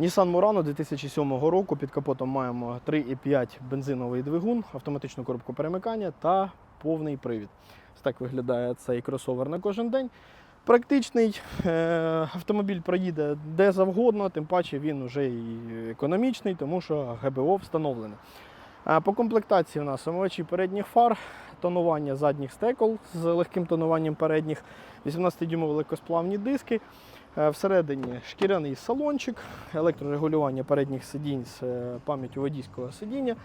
Nissan Murano 2007 року. Під капотом маємо 3,5 бензиновий двигун, автоматичну коробку перемикання та повний привід. Так виглядає цей кросовер на кожен день. Практичний е, автомобіль проїде де завгодно, тим паче він вже і економічний, тому що ГБО встановлене. По комплектації у нас омивачі передніх фар, тонування задніх стекол з легким тонуванням передніх, 18-дюймові легкосплавні диски. Е, Всередині шкіряний салончик, електрорегулювання передніх сидінь з е, пам'яттю водійського сидіння,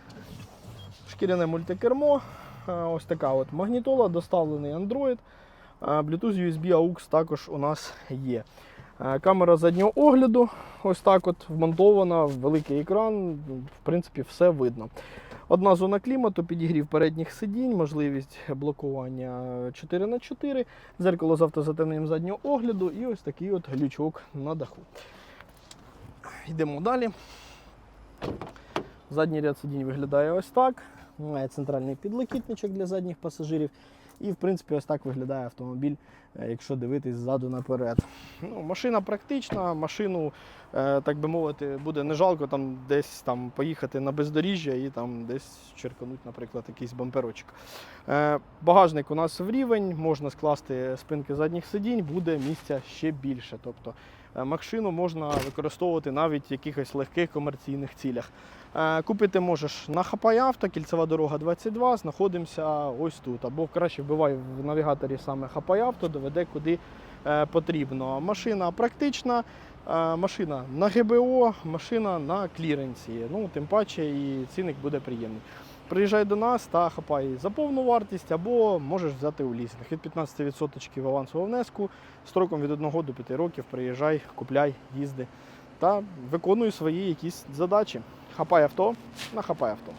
шкіряне мультикермо, е, ось така от магнітола, доставлений Android. Bluetooth USB AUX також у нас є. Е, Камера заднього огляду, ось так от вмонтована, великий екран, в принципі, все видно. Одна зона клімату, підігрів передніх сидінь, можливість блокування 4х4, дзеркало з автозатемненням заднього огляду і ось такий от глючок на даху. Йдемо далі. Задній ряд сидінь виглядає ось так. Має центральний підлокітничок для задніх пасажирів. І, в принципі, ось так виглядає автомобіль, е, якщо дивитись ззаду наперед. Ну, машина практична, машину, е, так би мовити, буде не жалко там десь там поїхати на бездоріжжя і там десь черкануть, наприклад, якийсь бамперочок. Е, Багажник у нас в рівень, можна скласти спинки задніх сидінь, буде місця ще більше. Тобто машину можна використовувати навіть в якихось легких комерційних цілях. Купити можеш на Хапай Авто, кільцева дорога 22, знаходимося ось тут. Або краще вбивай в навігаторі саме Хапай Авто, доведе куди е, потрібно. Машина практична, е, машина на ГБО, машина на кліренсі. Ну, тим паче і цінник буде приємний. Приїжджай до нас та хапай за повну вартість, або можеш взяти у лізинг. Від 15% авансового внеску, строком від 1 до 5 років приїжджай, купляй, їзди та виконуй свої якісь задачі. Хапай авто на хапай авто.